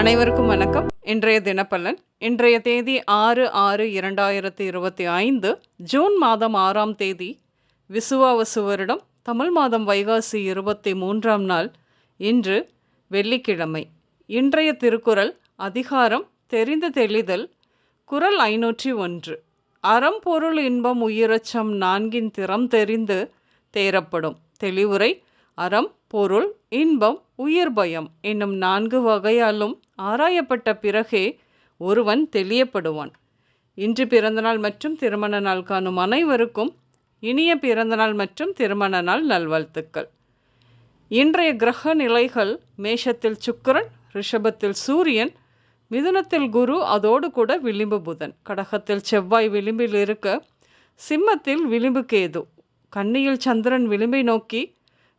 அனைவருக்கும் வணக்கம். இன்றைய தினப்பலன் இன்றைய தேதி ஆறு ஆறு இரண்டாயிரத்தி இருபத்தி ஐந்து ஜூன் மாதம் ஆறாம் தேதி விசுவாவசு வருடம் தமிழ் மாதம் வைகாசி இருபத்தி மூன்றாம் நாள் இன்று வெள்ளிக்கிழமை. இன்றைய திருக்குறள் அதிகாரம் தெரிந்து தெளிதல் குறள் ஐநூற்றி ஒன்று. அறம் பொருள் இன்பம் உயிரச்சம் நான்கின் திறம் தெரிந்து தேரப்படும் தெளிவுரை அறம் பொருள் இன்பம் உயிர் பயம் என்னும் நான்கு வகையாலும் ஆராயப்பட்ட பிறகே ஒருவன் தெளியப்படுவான். இன்று பிறந்தநாள் மற்றும் திருமண நாள் காணும் அனைவருக்கும் இனிய பிறந்தநாள் மற்றும் திருமண நாள் நல்வாழ்த்துக்கள். இன்றைய கிரக நிலைகள் மேஷத்தில் சுக்கரன் ரிஷபத்தில் சூரியன் மிதுனத்தில் குரு அதோடு கூட விளிம்பு புதன். கடகத்தில் செவ்வாய் விளிம்பில் இருக்க சிம்மத்தில் விளிம்பு கேது. கன்னியில் சந்திரன் விளிம்பை நோக்கி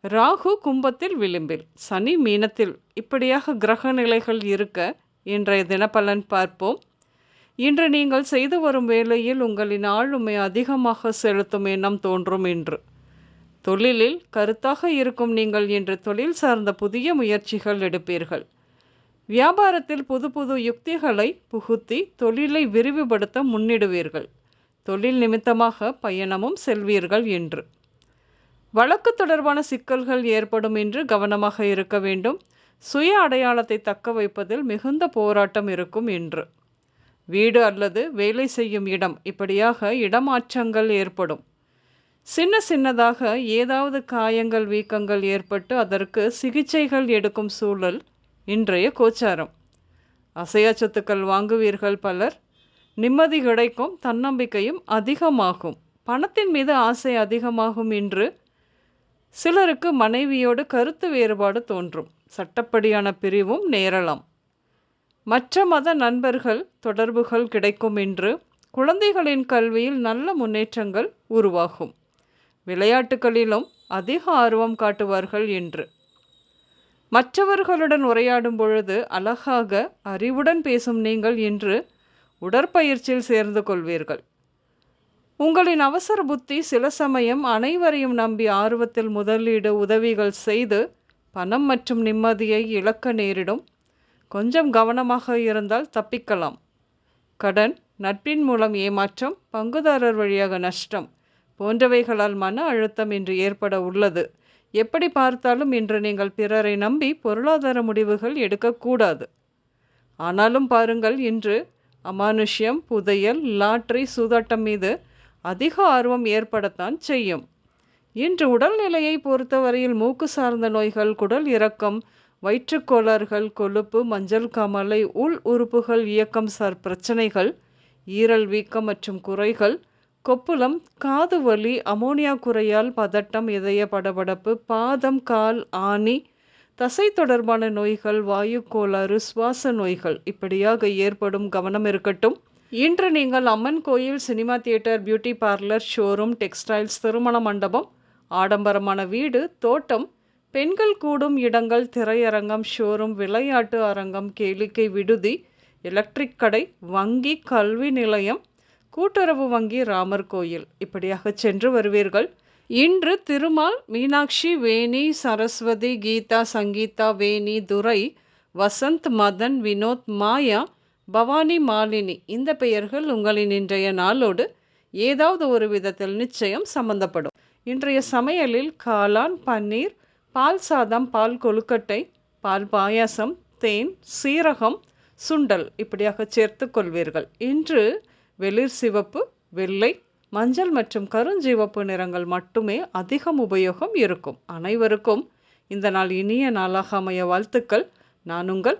ராகு கும்பத்தில் விளிம்பில் சனி மீனத்தில். இப்படியாக கிரக நிலைகள் இருக்க இன்றைய தினப்பலன் பார்ப்போம். இன்று நீங்கள் செய்து வரும் வேலையில் உங்களின் ஆளுமை அதிகமாக செலுத்தும் எண்ணம் தோன்றும் என்று தொழிலில் கருத்தாக இருக்கும் நீங்கள் இன்று தொழில் சார்ந்த புதிய முயற்சிகள் எடுப்பீர்கள். வியாபாரத்தில் புது புது யுக்திகளை புகுத்தி தொழிலை விரிவுபடுத்த முன்னிடுவீர்கள். தொழில் நிமித்தமாக பயணமும் செல்வீர்கள் என்று வழக்கு தொடர்பான சிக்கல்கள் ஏற்படும் என்று கவனமாக இருக்க வேண்டும். சுய அடையாளத்தை தக்க வைப்பதில் மிகுந்த போராட்டம் இருக்கும் என்று. வீடு அல்லது வேலை செய்யும் இடம் இப்படியாக இடமாற்றங்கள் ஏற்படும். சின்ன சின்னதாக ஏதாவது காயங்கள் வீக்கங்கள் ஏற்பட்டு அதற்கு சிகிச்சைகள் எடுக்கும் சூழல் இன்றைய கோச்சாரம். அசையா சொத்துக்கள் வாங்குவீர்கள் பலர். நிம்மதி கிடைக்கும் தன்னம்பிக்கையும் அதிகமாகும். பணத்தின் மீது ஆசை அதிகமாகும் என்று சிலருக்கு மனைவியோடு கருத்து வேறுபாடு தோன்றும். சட்டப்படியான பிரிவும் நேரலாம். மற்ற மத நண்பர்கள் தொடர்புகள் கிடைக்கும் என்று குழந்தைகளின் கல்வியில் நல்ல முன்னேற்றங்கள் உருவாகும். விளையாட்டுகளிலும் அதிக ஆர்வம் காட்டுவார்கள் என்று. மற்றவர்களுடன் உரையாடும் பொழுது அழகாக அறிவுடன் பேசும் நீங்கள் இன்று உடற்பயிற்சியில் சேர்ந்து கொள்வீர்கள். உங்களின் அவசர புத்தி சில சமயம் அனைவரையும் நம்பி ஆர்வத்தில் முதலீடு உதவிகள் செய்து பணம் மற்றும் நிம்மதியை இழக்க நேரிடும். கொஞ்சம் கவனமாக இருந்தால் தப்பிக்கலாம். கடன் நட்பின் மூலம் ஏமாற்றம் பங்குதாரர் வழியாக நஷ்டம் போன்றவைகளால் மன அழுத்தம் இன்று ஏற்பட உள்ளது. எப்படி பார்த்தாலும் இன்று நீங்கள் பிறரை நம்பி பொருளாதார முடிவுகள் எடுக்கக்கூடாது. ஆனாலும் பாருங்கள் இன்று அமானுஷ்யம் புதையல் லாட்ரி சூதாட்டம் மீது அதிக ஆர்வம் ஏற்படத்தான் செய்யும். இன்று உடல்நிலையை பொறுத்தவரையில் மூக்கு சார்ந்த நோய்கள் குடல் இறக்கம் வயிற்றுக்கோளாறுகள் கொழுப்பு மஞ்சள் காமலை உள் உறுப்புகள் இயக்கம் சார் பிரச்சனைகள் ஈரல் வீக்கம் மற்றும் குறைகள் கொப்புளம் காது வலி அமோனியா குறையால் பதட்டம் இதய படபடப்பு பாதம் கால் ஆணி தசை தொடர்பான நோய்கள் வாயு கோளாறு சுவாச நோய்கள் இப்படியாக ஏற்படும் கவனம் இருக்கட்டும். இன்று நீங்கள் அம்மன் கோயில் cinema theatre beauty parlour showroom textiles திருமண மண்டபம் ஆடம்பரமான வீடு தோட்டம் பெண்கள் கூடும் இடங்கள் திரையரங்கம் ஷோரூம் விளையாட்டு அரங்கம் கேளிக்கை விடுதி எலக்ட்ரிக் கடை வங்கி கல்வி நிலையம் கூட்டுறவு வங்கி ராமர் கோயில். இப்படியாக சென்று வருவீர்கள். இன்று திருமால் மீனாட்சி வேணி சரஸ்வதி கீதா சங்கீதா வேணி துரை வசந்த் மதன் வினோத் மாயா பவானி மாலினி இந்த பெயர்கள் உங்களின் இன்றைய நாளோடு ஏதாவது ஒரு விதத்தில் நிச்சயம் சம்பந்தப்படும். இன்றைய சமையலில் காளான் பன்னீர் பால் சாதம் பால் கொழுக்கட்டை பால் பாயாசம் தேன் சீரகம் சுண்டல் இப்படியாக சேர்த்து கொள்வீர்கள். இன்று வெளிர் சிவப்பு வெள்ளை மஞ்சள் மற்றும் கருஞ்சிவப்பு நிறங்கள் மட்டுமே அதிகம் உபயோகம் இருக்கும். அனைவருக்கும் இந்த நாள் இனிய நாளாக அமைய வாழ்த்துக்கள். நான் உங்கள்